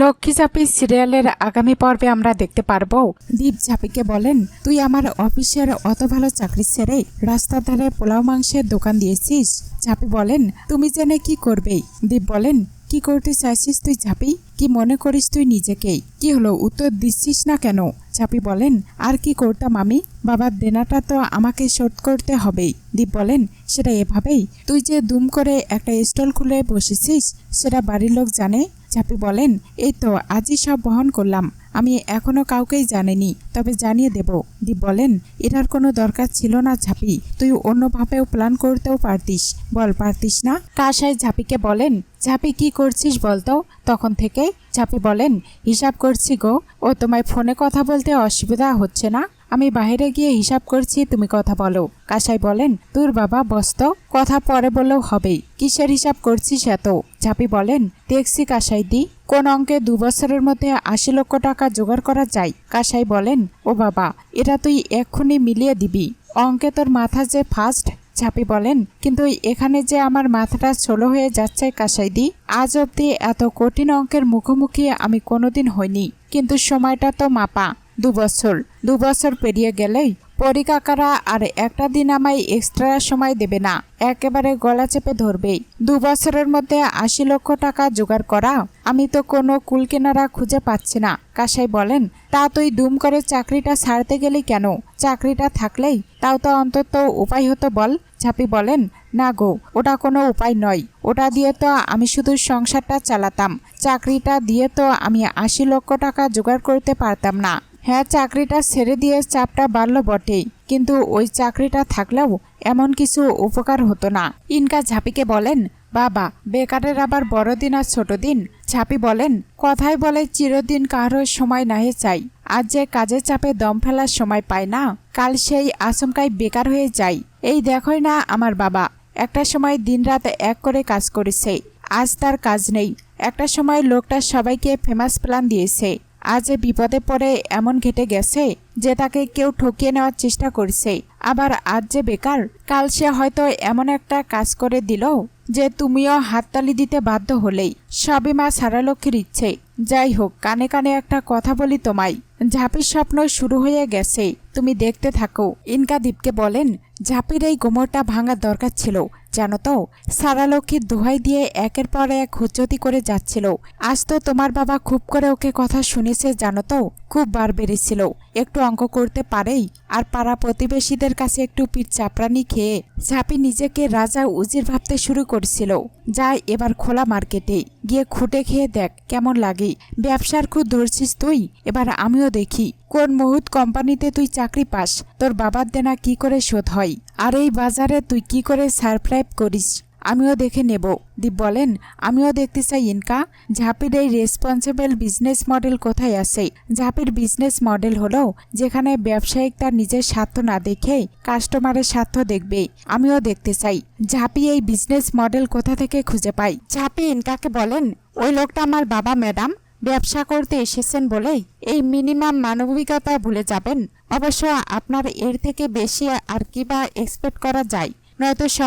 লক্ষ্মী ঝাঁপি সিরিয়ালের আগামী পর্বে আমরা দেখতে পারব। দীপ ঝাপিকে বলেন, তুই আমার অফিসের অত ভালো চাকরি ছেড়ে রাস্তার ধারে পোলাও মাংসের দোকান দিয়েছিস? ঝাপি বলেন, তুমি জেনে কি করবে? দীপ বলেন, কি করতে চাইছিস তুই ঝাপি? কি মনে করিস তুই নিজেকেই? কি হলো, উত্তর দিচ্ছিস না কেন? ঝাঁপি বলেন, আর কি করতাম আমি? বাবার দেনাটা তো আমাকে শোধ করতে হবেই। দীপ বলেন, সেটা এভাবেই। তুই যে দুম করে একটা স্টল খুলে বসেছিস, সেটা বাড়ির লোক জানে? ঝাঁপি বলেন, এই তো, আজই সব বহন করলাম। আমি এখনও কাউকেই জানিনি, তবে জানিয়ে দেব। দীপ বলেন, এটার কোনো দরকার ছিল না ঝাঁপি তুই অন্যভাবেও প্ল্যান করতেও পারতিস। বল, পারতিস না? কাশায় ঝাঁপিকে বলেন ঝাঁপি কি করছিস বলতো? তখন থেকে ঝাঁপি বলেন, হিসাব করছি গো, ও তোমায় ফোনে কথা বলতে অসুবিধা হচ্ছে না। আমি বাইরে গিয়ে হিসাব করছি, তুমি কথা বলো। কাসাই বলেন, তোর বাবা বস্ত, কথা পরে বললেও হবেই। কিসের হিসাব করছিস এত? ঝাঁপি বলেন, দেখছি কাসাই দি, কোন অঙ্কে দু বছরের মধ্যে আশি লক্ষ টাকা জোগাড় করা যায়? কাসাই বলেন, ও বাবা, এটা তুই এক্ষুনি মিলিয়ে দিবি। অঙ্কে তোর মাথা যে ফার্স্ট ঝাঁপি বলেন, কিন্তু এখানে যে আমার মাথাটা ছোলো হয়ে যাচ্ছে কাসাইদি আজ অবধি এত কঠিন অঙ্কের মুখোমুখি আমি কোনোদিন হইনি। কিন্তু সময়টা তো মাপা। দু বছর দু বছর পেরিয়ে গেলেই পরিকাকারা আর একটা দিন আমায় এক্সট্রা সময় দেবে না। একেবারে গলা চেপে ধরবেই। দু বছরের মধ্যে আশি লক্ষ টাকা জোগাড় করা আমি তো কোনো কুল কেনারা খুঁজে পাচ্ছি না। কাসাই বলেন, তা তুই দুম করে চাকরিটা ছাড়তে গেলি কেন? চাকরিটা থাকলেই তাও তো অন্তত উপায় হতো বল? ঝাঁপি বলেন, না গো, ওটা কোনো উপায় নয়। ওটা দিয়ে তো আমি শুধু সংসারটা চালাতাম। চাকরিটা দিয়ে তো আমি আশি লক্ষ টাকা জোগাড় করতে পারতাম না। হ্যাঁ চাকরিটা ছেড়ে দিয়ে চাপটা বাড়লো বটেই। কিন্তু ওই চাকরিটা থাকলেও এমন কিছু উপকার হতো না। ইনকা ঝাঁপিকে বলেন, বাবা, বেকারের আবার বড়দিন আর ছোট দিন ঝাঁপি বলেন, কথায় বলে চিরদিন কারও সময় নাহে চাই। আজ যে কাজের চাপে দম ফেলার সময় পায় না, কাল সেই আচমকায় বেকার হয়ে যায়। এই দেখোই না আমার বাবা, একটা সময় দিনরাত এক করে কাজ করেছে। আজ তার কাজ নেই। একটা সময় লোকটা সবাইকে ফেমাস প্ল্যান দিয়েছে। আজ বিপদে পড়ে এমন ঘেটে গেছে যে তাকে কেউ ঠকিয়ে নেওয়ার চেষ্টা করছে। আবার আজ যে বেকার, কাল সে হয়তো এমন একটা কাজ করে দিল যে তুমিও হাততালি দিতে বাধ্য হলেই। সবই মা সারালক্ষ্মীর ইচ্ছে। যাই হোক, কানে কানে একটা কথা বলি তোমায়। ঝাঁপির স্বপ্ন শুরু হয়ে গেছে। তুমি দেখতে থাকো। ইনকা দীপকে বলেন, ঝাঁপির এই গোমরটা ভাঙার দরকার ছিল। জানো তো? সারা সারালক্ষ্মীর দোহাই দিয়ে একের পর এক হুজ্জতি করে যাচ্ছিল। আজ তো তোমার বাবা খুব করে ওকে কথা শুনেছে, জানো তো? খুব বার বেড়েছিল। একটু অঙ্ক করতে পারেই? আর পাড়া প্রতিবেশীদের কাছে একটু পিঠ চাপড়ানি খেয়ে ঝাঁপি নিজেকে রাজা উজির ভাবতে শুরু করেছিল। যাই এবার খোলা মার্কেটে গিয়ে খুঁটে খেয়ে দেখ, কেমন লাগে। ব্যবসার খুব ধরছিস তুই? এবার আমিও দেখি। কোন মুহূর্ত কোম্পানিতে তুই চাকরি পাস? তোর বাবার দেনা কি করে শোধ হয়? আর এই বাজারে তুই কি করে সারপ্রাইভ করিস? আমিও দেখে নেব। দীপ বলেন, আমিও দেখতে চাই, ইনকা। ঝাঁপির এই রেসপন্সিবল বিজনেস মডেল কোথায় আছে? ঝাঁপির বিজনেস মডেল হলো যেখানে ব্যবসায়িক তার নিজের স্বার্থ না দেখে কাস্টমারের স্বার্থ দেখবে। আমিও দেখতে চাই। ঝাঁপি এই বিজনেস মডেল কোথা থেকে খুঁজে পাই ঝাঁপি, ইনকাকে বলেন, ওই লোকটা আমার বাবা ম্যাডাম ব্যবসা করতে এসেছেন বলে এই মিনিমাম মানবিকতা ভুলে যাবেন। অবশ্য আপনার এর থেকে বেশি আর কি বা এক্সপেক্ট করা যায়? নয়তো সব